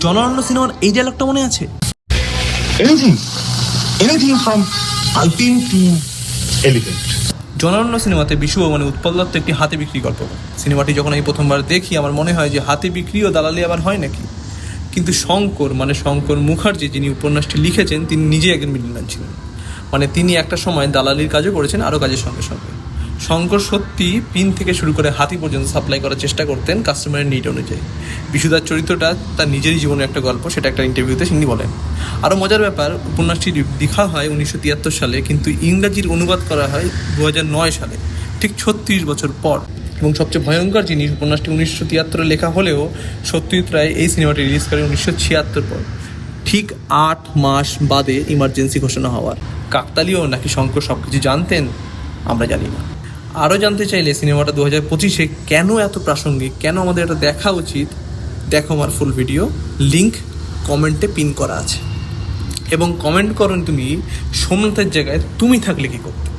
জনারণ্য সিনেমার এই ডায়লগটা মনে আছে? Anything. Anything from Alpine to Elephant. জনারণ্য সিনেমাতে বিশু মানে উৎপল দত্ত একটি হাতে বিক্রি গল্প। সিনেমাটি যখন আমি প্রথমবার দেখি আমার মনে হয় যে হাতে বিক্রি ও দালালি আবার হয় নাকি? কিন্তু শঙ্কর মানে শঙ্কর মুখার্জি যিনি উপন্যাসটি লিখেছেন তিনি নিজে একজন মিডলম্যান ছিলেন। মানে তিনি একটা সময় দালালির কাজও করেছেন আরও কাজের সঙ্গে সঙ্গে। শঙ্কর সত্যি পিন থেকে শুরু করে হাতি পর্যন্ত সাপ্লাই করার চেষ্টা করতেন কাস্টমারের নিড অনুযায়ী। বিশুদার চরিত্রটা তার নিজেরই জীবনের একটা গল্প, সেটা একটা ইন্টারভিউতে তিনি বলেন। আরও মজার ব্যাপার, উপন্যাসটি লেখা হয় উনিশশো তিয়াত্তর সালে, কিন্তু ইংরাজির অনুবাদ করা হয় দু নয় সালে, ঠিক ছত্রিশ বছর পর। এবং সবচেয়ে ভয়ঙ্কর জিনিস, উপন্যাসটি উনিশশো তিয়াত্তরে লেখা হলেও সত্যজিৎ রায় এই সিনেমাটি রিলিজ করে উনিশশো ছিয়াত্তর পর। ঠিক আট মাস বাদে ইমার্জেন্সি ঘোষণা হওয়ার। কাকতালীয় নাকি শঙ্কর সব কিছু জানতেন, আমরা জানি না। আরও জানতে চাইলে সিনেমাটা দু হাজার পঁচিশে কেন এত প্রাসঙ্গিক, কেন আমাদের এটা দেখা উচিত, দেখো আমার ফুল ভিডিও লিঙ্ক কমেন্টে পিন করা আছে। এবং কমেন্ট করুন তুমি সোমনাথের জায়গায়, তুমি থাকলে কী করতে?